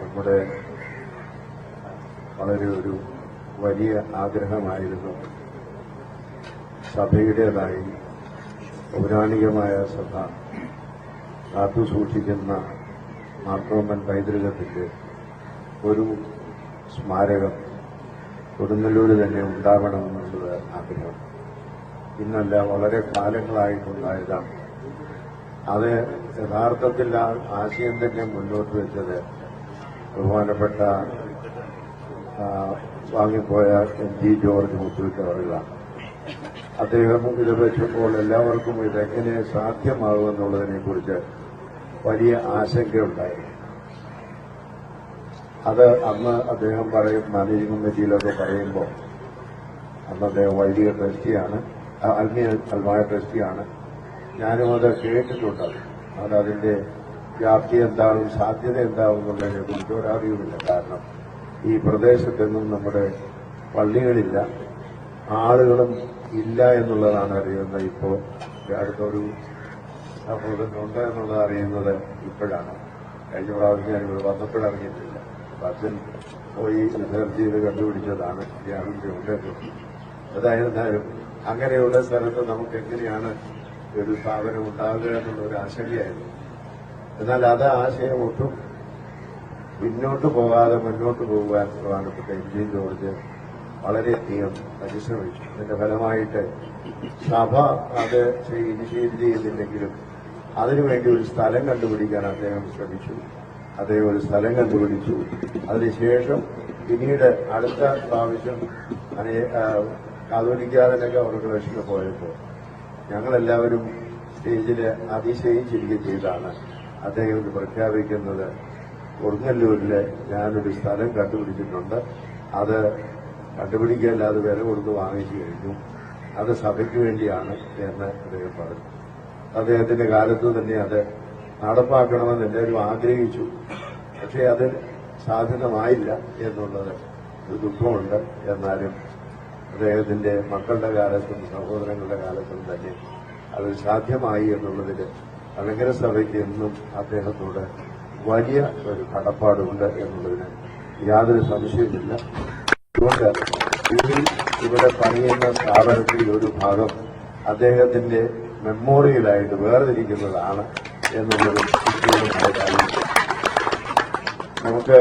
നമ്മുടെ വളരെ ഒരു വലിയ ആഗ്രഹമായിരുന്നു. സഭയുടേതായി പൗരാണികമായ സഭ കാത്തുസൂക്ഷിക്കുന്ന മാർത്തോമൻ പൈതൃകത്തിന്റെ ഒരു സ്മാരകം കൊടുങ്ങല്ലൂർ തന്നെ ഉണ്ടാവണമെന്നുള്ളത് ആഗ്രഹം. ഇന്നല്ല വളരെ കാലങ്ങളായിട്ടുണ്ടായതാണ്. അത് യഥാർത്ഥത്തിൽ ആശയം തന്നെ മുന്നോട്ട് വെച്ചത് ബഹുമാനപ്പെട്ട വാങ്ങിപ്പോയ എം ജി ജോർജ് മുത്തൂറ്റ് അവരുകളാണ് അദ്ദേഹം ഇത് വെച്ചപ്പോൾ എല്ലാവർക്കും ഇതെങ്ങനെ സാധ്യമാകുമെന്നുള്ളതിനെക്കുറിച്ച് വലിയ ആശങ്കയുണ്ടായി. അത് അന്ന് അദ്ദേഹം പറയും മാനേജിംഗ് കമ്മിറ്റിയിലൊക്കെ പറയുമ്പോൾ അന്ന് അദ്ദേഹം വൈദിക ട്രസ്റ്റിയാണ് അൽമിയ അൽമായ ട്രസ്റ്റിയാണ്. ഞാനും അത് കേട്ടിട്ടുണ്ട്. അത് അതിന്റെ വ്യാപ്തി എന്താണോ സാധ്യത എന്താകും എന്നുള്ളതിനെ കുറിച്ച് ഒരറിവുമില്ല കാരണം ഈ പ്രദേശത്തെങ്ങും നമ്മുടെ പള്ളികളില്ല. ആളുകളും ഇല്ല എന്നുള്ളതാണ് അറിയുന്നത്. ഇപ്പോൾ അടുത്തൊരു ഉണ്ട് എന്നുള്ളത് അറിയുന്നത് ഇപ്പോഴാണ്. കഴിഞ്ഞ പ്രാവശ്യം ഞാൻ ഇവിടെ വന്നപ്പോഴറിഞ്ഞിട്ടില്ല അച്ഛൻ പോയി റിസർച്ച് ചെയ്ത് കണ്ടുപിടിച്ചതാണ് ധ്യാനത്തിന്റെ ഉണ്ടെന്ന് അതായിരുന്നാലും അങ്ങനെയുള്ള സ്ഥലത്ത് നമുക്ക് എങ്ങനെയാണ് ഒരു സ്ഥാപനം ഉണ്ടാകുക എന്നുള്ള ഒരു ആശങ്കയായിരുന്നു. എന്നാൽ അത് ആശയം ഒട്ടും പിന്നോട്ട് പോകാതെ മുന്നോട്ട് പോകുവാൻ പ്രധാനപ്പെട്ട ഇന്ത്യൻ ജോർജ് വളരെയധികം പരിശ്രമിച്ചു. അതിന്റെ ഫലമായിട്ട് സഭ അത് ഇനിഷ്യേറ്റ് ചെയ്തില്ലെങ്കിലും അതിനുവേണ്ടി ഒരു സ്ഥലം കണ്ടുപിടിക്കാൻ അദ്ദേഹം ശ്രമിച്ചു. അദ്ദേഹം ഒരു സ്ഥലം കണ്ടുപിടിച്ചു. അതിനുശേഷം പിന്നീട് അടുത്ത പ്രാവശ്യം കാതോലിക്കാരനൊക്കെ ലക്ഷ്യം പോയപ്പോൾ ഞങ്ങളെല്ലാവരും സ്റ്റേജിൽ അതിശയിച്ചിരിക്കുകയും ചെയ്താണ് അദ്ദേഹം പ്രഖ്യാപിക്കുന്നത് കൊടുങ്ങല്ലൂരിൽ ഞാനൊരു സ്ഥലം കണ്ടുപിടിച്ചിട്ടുണ്ട്. അത് കണ്ടുപിടിക്കാല്ലാതെ വില കൊടുത്ത് വാങ്ങിച്ചു കഴിഞ്ഞു. അത് സഭയ്ക്ക് വേണ്ടിയാണ് എന്ന് അദ്ദേഹം പറഞ്ഞു. അദ്ദേഹത്തിന്റെ കാലത്ത് തന്നെ അത് നടപ്പാക്കണമെന്ന് എല്ലാവരും ആഗ്രഹിച്ചു. പക്ഷേ അത് സാധ്യതമായില്ല എന്നുള്ളത് ഒരു ദുഃഖമുണ്ട്. എന്നാലും അദ്ദേഹത്തിന്റെ മക്കളുടെ കാലത്തും സഹോദരങ്ങളുടെ കാലത്തും തന്നെ അത് സാധ്യമായി എന്നുള്ളതിൽ അലങ്കര സഭയ്ക്ക് എന്നും അദ്ദേഹത്തോട് വലിയ ഒരു കടപ്പാടുണ്ട് എന്നുള്ളതിന് യാതൊരു സംശയമില്ല അതുകൊണ്ട് ഇതിൽ ഇവിടെ പണിയുന്ന സ്ഥാപനത്തിൽ ഒരു ഭാഗം അദ്ദേഹത്തിന്റെ മെമ്മോറിയലായിട്ട് വേർതിരിക്കുന്നതാണ് എന്നുള്ളത് നമുക്ക്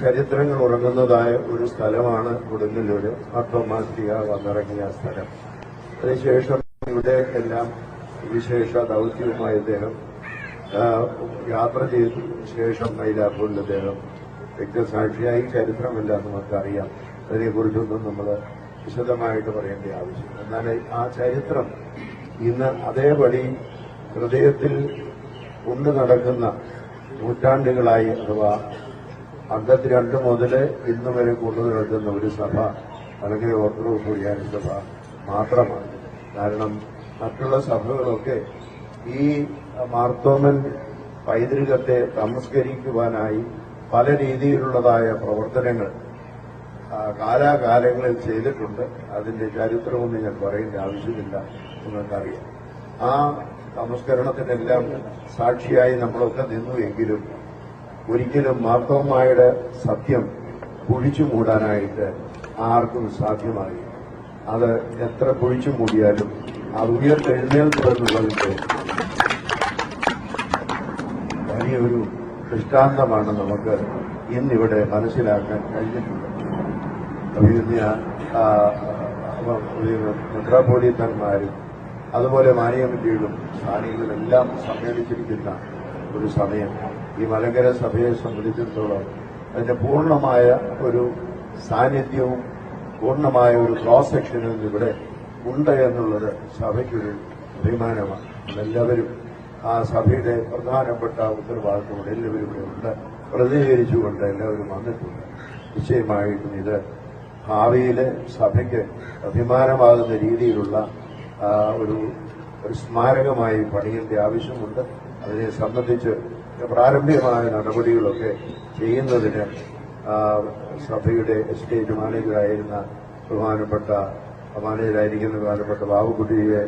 ചരിത്രങ്ങൾ ഉറങ്ങുന്നതായ ഒരു സ്ഥലമാണ് കൊടുങ്ങല്ലൂര്. മർത്തോമാസ്തിക വന്നിറങ്ങിയ സ്ഥലം. അതിനുശേഷം ഇവിടെ എല്ലാം വിശേഷ ദൗത്യവുമായി അദ്ദേഹം യാത്ര ചെയ്തു. ശേഷം മൈലാപ്പൂരിൽ അദ്ദേഹം വ്യക്തസാക്ഷിയായി. ചരിത്രമെല്ലാം നമുക്കറിയാം. അതിനെക്കുറിച്ചൊന്നും നമ്മൾ വിശദമായിട്ട് പറയേണ്ട ആവശ്യം എന്നാൽ ആ ചരിത്രം ഇന്ന് അതേപടി ഹൃദയത്തിൽ കൊണ്ടു നടക്കുന്ന നൂറ്റാണ്ടുകളായി അഥവാ അമ്പത്തി രണ്ട് മുതൽ ഇന്ന് വരെ കൊണ്ടു നടക്കുന്ന ഒരു സഭ അല്ലെങ്കിൽ ഓർത്തഡോക്സ് കുര്യാനി സഭ മാത്രമാണ്. കാരണം മറ്റുള്ള സഭകളൊക്കെ ഈ മാർത്തോമൻ പൈതൃകത്തെ നമസ്കരിക്കുവാനായി പല രീതിയിലുള്ളതായ പ്രവർത്തനങ്ങൾ കാലാകാലങ്ങളിൽ ചെയ്തിട്ടുണ്ട്. അതിന്റെ ചരിത്രമൊന്നും ഞാൻ പറയേണ്ട ആവശ്യമില്ല നിങ്ങൾക്കറിയാം. ആ നമസ്കരണത്തിനെല്ലാം സാക്ഷിയായി നമ്മളൊക്കെ നിന്നുവെങ്കിലും ഒരിക്കലും മാർത്തോമായുടെ സത്യം കുഴിച്ചു മൂടാനായിട്ട് ആർക്കും സാധ്യമായി അത് എത്ര കുഴിച്ചു മൂടിയാലും അത് ഉയർത്തെഴുന്നേൽക്കുമെന്നുള്ളതിന്റെ വലിയൊരു ദൃഷ്ടാന്തമാണ് നമുക്ക് ഇന്നിവിടെ മനസ്സിലാക്കാൻ കഴിഞ്ഞിട്ടുള്ളത് അഭിനന്ദ മെത്രാപോലീത്തന്മാരും അതുപോലെ മാനിയമിറ്റികളും സ്ഥാനികളുമെല്ലാം സമ്മേളിച്ചിരിക്കുന്ന ഒരു സമയം ഈ മലങ്കര സഭയെ സംബന്ധിച്ചിടത്തോളം അതിന്റെ പൂർണമായ ഒരു സാന്നിധ്യവും പൂർണമായ ഒരു ക്രോസ് സെക്ഷനും ഇവിടെ ഉണ്ട് എന്നുള്ളത് സഭയ്ക്കൊരു അഭിമാനമാണ്. എല്ലാവരും ആ സഭയുടെ പ്രധാനപ്പെട്ട ഉത്തരവാദിത്വം എല്ലാവരും ഇവിടെ ഉണ്ട്. പ്രതികരിച്ചുകൊണ്ട് എല്ലാവരും വന്നിട്ടുണ്ട്. നിശ്ചയമായിട്ടും ഇത് ഭാവിയിലെ സഭയ്ക്ക് അഭിമാനമാകുന്ന രീതിയിലുള്ള ഒരു ഒരു സ്മാരകമായി പണിയേണ്ട ആവശ്യമുണ്ട്. അതിനെ സംബന്ധിച്ച് പ്രാരംഭികമായ നടപടികളൊക്കെ ചെയ്യുന്നതിന് സഭയുടെ എസ്റ്റേറ്റ് മാനേജറായിരുന്ന ബഹുമാനപ്പെട്ട മാനേജരായിരിക്കുന്ന ബഹുമാനപ്പെട്ട ബാബുക്കുട്ടിയെ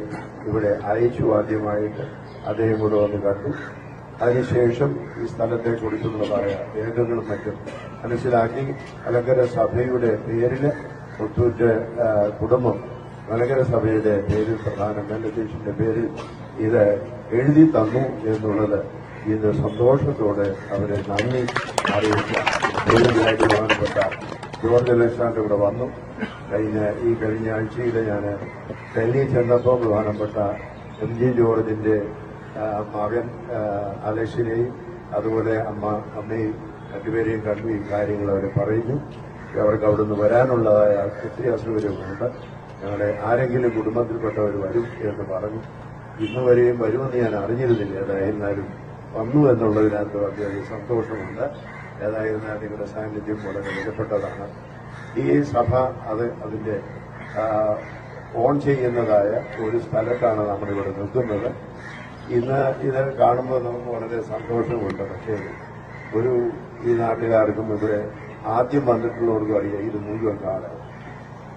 ഇവിടെ അയച്ചു ആദ്യമായിട്ട് അദ്ദേഹം കൂടെ വന്ന് കണ്ടു. അതിനുശേഷം ഈ സ്ഥലത്തെ കുറിച്ചുള്ളതായ രേഖകളും മറ്റും മനസ്സിലാക്കി മലങ്കര സഭയുടെ പേരിൽ പുത്തൂറ്റ് കുടുംബം മലങ്കര സഭയുടെ പേരിൽ പ്രധാന മെല്ലദേശിന്റെ പേരിൽ ഇത് എഴുതി തന്നു എന്നുള്ളത് ഇത് സന്തോഷത്തോടെ അവരെ നന്ദി ദൈവത്തിനായിട്ട് ബഹുമാനപ്പെട്ട ജോർജ് അലക്സാണ്ടർ ഇവിടെ വന്നു. കഴിഞ്ഞ ഈ കഴിഞ്ഞ ആഴ്ചയിൽ ഞാൻ ഡൽഹി ചെന്നപ്പോൾ പ്രധാനപ്പെട്ട എം ജി ജോർജിന്റെ മകൻ അലക്ഷിനെയും അതുപോലെ അമ്മ അമ്മയും രണ്ടുപേരെയും കണ്ടു. ഈ കാര്യങ്ങൾ അവർ പറയുന്നു. അവർക്ക് അവിടുന്ന് വരാനുള്ളതായ ഒത്തിരി അസൗകര്യമുണ്ട് ഞങ്ങളുടെ ആരെങ്കിലും കുടുംബത്തിൽപ്പെട്ടവർ വരും എന്ന് പറഞ്ഞു. ഇന്ന് വരെയും വരുമെന്ന് ഞാൻ അറിഞ്ഞിരുന്നില്ല. ഏതായിരുന്നാലും വന്നു എന്നുള്ളതിനകത്ത് വളരെ സന്തോഷമുണ്ട്. ഏതായിരുന്നാലും നിങ്ങളുടെ സാന്നിധ്യം വളരെ വിലപ്പെട്ടതാണ് ഈ സഭ അത് അതിന്റെ ഓൺ ചെയ്യുന്നതായ ഒരു സ്ഥലത്താണ് നമ്മളിവിടെ നിൽക്കുന്നത്. ഇന്ന് ഇത് കാണുമ്പോൾ നമുക്ക് വളരെ സന്തോഷമുണ്ട്. പക്ഷേ ഒരു ഈ നാട്ടുകാർക്കും ഇവിടെ ആദ്യം വന്നിട്ടുള്ളവർക്കും അറിയാം ഇത് മുഴുവൻ കാടാണ്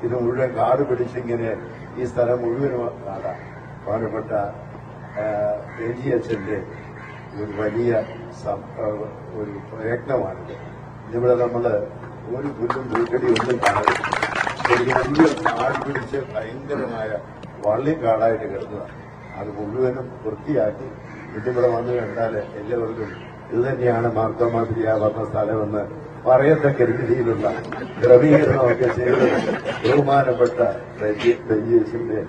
ഇത് മുഴുവൻ കാട് പിടിച്ചിങ്ങനെ ഈ സ്ഥലം മുഴുവനും കാടാണ്. പ്രധാനപ്പെട്ട ജി എച്ചിന്റെ ഒരു വലിയ ഒരു പ്രയത്നമാണിത്. ഇതിവിടെ നമ്മൾ ഒരു പുല്ലും പൂക്കടി ഒന്നും ഒരു വലിയ കാട് പിടിച്ച് ഭയങ്കരമായ വള്ളിക്കാടായിട്ട് കിടന്നതാണ് അത് മുഴുവനും വൃത്തിയാക്കി ഇതിവിടെ വന്നു കണ്ടാൽ എല്ലാവർക്കും ഇത് തന്നെയാണ് മാർത്തോമാതിരിയ വന്ന സ്ഥലമെന്ന് പറയത്തക്ക രീതിയിലുള്ള ക്രമീകരണമൊക്കെ ചെയ്ത് ബഹുമാനപ്പെട്ട ബെഞ്ചേഴ്സിന്റെ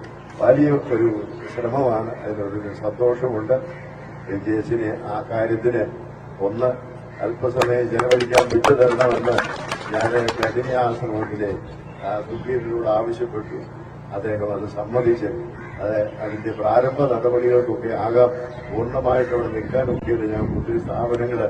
വലിയ ഒരു ശ്രമമാണ്. അതിനൊരു സന്തോഷമുണ്ട്. ബെഞ്ചേസിനെ ആ കാര്യത്തിന് ഒന്ന് അല്പസമയം ചെലവഴിക്കാൻ വിട്ടു തരണമെന്ന് ഞാൻ കഠിനാശ്രമത്തിലെ സുപ്രീമിനോട് ആവശ്യപ്പെട്ടു. അദ്ദേഹം അത് സമ്മതിച്ച് അത് അതിന്റെ പ്രാരംഭ നടപടികൾക്കൊക്കെ ആകാം പൂർണമായിട്ട് അവിടെ നിൽക്കാനൊക്കെയുണ്ട് ഞാൻ പുതിയ സ്ഥാപനങ്ങൾ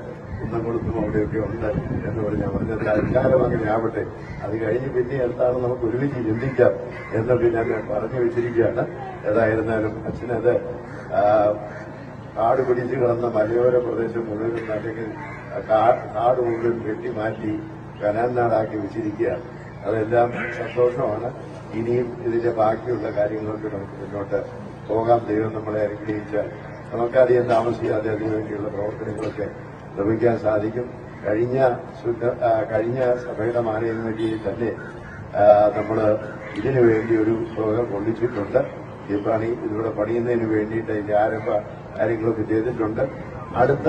കുന്നംകുളത്തും അവിടെയൊക്കെ ഉണ്ട് എന്ന് പറഞ്ഞ് പറഞ്ഞത്. തൽക്കാലം അങ്ങനെ ആവട്ടെ. അത് കഴിഞ്ഞ് പിന്നെ എന്താണ് നമുക്ക് ഒരുമിച്ച് ചിന്തിക്കാം എന്നൊക്കെ ഞാൻ പറഞ്ഞു വെച്ചിരിക്കുകയാണ്. ഏതായിരുന്നാലും അച്ഛനത് കാട് പിടിച്ച് കിടന്ന മലയോര പ്രദേശം മുഴുവൻ അല്ലെങ്കിൽ കാട് മുഴുവൻ കെട്ടിമാറ്റി കനാനാടാക്കി വെച്ചിരിക്കുകയാണ്. അതെല്ലാം സന്തോഷമാണ്. ഇനിയും ഇതിന്റെ ബാക്കിയുള്ള കാര്യങ്ങൾക്ക് നമുക്ക് മുന്നോട്ട് പോകാം. ദൈവം നമ്മളെ അനുഗ്രഹിച്ചാൽ നമുക്കധികം താമസിയാതെ അതിനുവേണ്ടിയുള്ള പ്രവർത്തനങ്ങളൊക്കെ ലഭിക്കാൻ സാധിക്കും. കഴിഞ്ഞ കഴിഞ്ഞ സഭയുടെ മാനേജ്മെന്റിൽ തന്നെ നമ്മൾ ഇതിനു വേണ്ടി ഒരു പ്രോഗ്രാം കൊള്ളിച്ചിട്ടുണ്ട്. ഈ പണി ഇതിലൂടെ പണിയുന്നതിന് വേണ്ടിയിട്ട് ഇതിന്റെ ആരംഭ കാര്യങ്ങളൊക്കെ ചെയ്തിട്ടുണ്ട്. അടുത്ത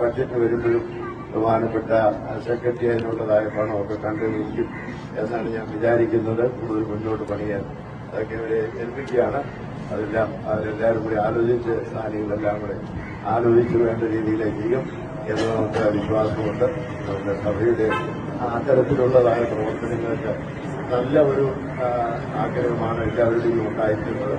ബഡ്ജറ്റ് വരുമ്പോഴും ബഹുമാനപ്പെട്ട സെക്രട്ടറി അതിനുള്ളതായ പണമൊക്കെ കണ്ടുപിടിക്കും എന്നാണ് ഞാൻ വിചാരിക്കുന്നത്. കൂടുതൽ മുന്നോട്ട് പണിയാൻ അതൊക്കെ അവരെ ഏൽപ്പിക്കുകയാണ്. അതെല്ലാം അവരെല്ലാവരും കൂടി ആലോചിച്ച് സ്ഥാനികളെല്ലാം കൂടെ ആലോചിച്ച് വേണ്ട രീതിയിലേക്ക് ചെയ്യും എന്ന് നമുക്ക് വിശ്വാസമുണ്ട്. നമ്മുടെ സഭയുടെ അത്തരത്തിലുള്ളതായ പ്രവർത്തനങ്ങൾക്ക് നല്ല ഒരു ആഗ്രഹമാണ് എല്ലാവരുടെയും ഉണ്ടായിരിക്കുന്നത്.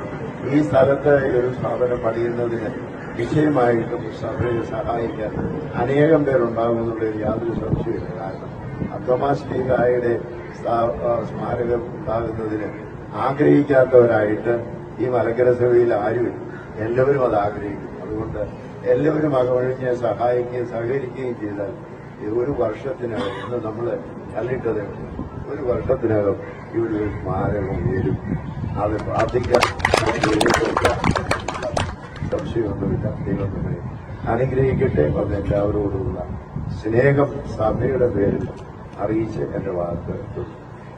ഈ സ്ഥലത്ത് ഒരു സ്ഥാപനം പണിയുന്നതിന് വിഷയമായിട്ടും സഭയെ സഹായിക്കാൻ അനേകം പേരുണ്ടാകുമെന്നുള്ളതിൽ യാതൊരു സംശയമില്ല കാരണം അബ്ദമാസ്ലീഗായുടെ സ്മാരകം ഉണ്ടാകുന്നതിന് ആഗ്രഹിക്കാത്തവരായിട്ട് ഈ മലങ്കര സഭയിൽ ആരുമില്ല. എല്ലാവരും അത് ആഗ്രഹിക്കും അതുകൊണ്ട് എല്ലാവരും അകമഴിഞ്ഞ് സഹായിക്കുകയും സഹകരിക്കുകയും ചെയ്താൽ ഒരു വർഷത്തിനകം ഇന്ന് നമ്മൾ കല്ലിട്ടത് ഒരു വർഷത്തിനകം ഇവിടെ ഒരു സ്മാരകം വരും അത് പ്രാർത്ഥിക്കാൻ സംശയമൊന്നുമില്ല ദൈവം നമ്മളെ അനുഗ്രഹിക്കട്ടെ എന്ന് എല്ലാവരോടുള്ള സ്നേഹം സഭയുടെ പേരിൽ അറിയിച്ച് എന്റെ വാക്ക്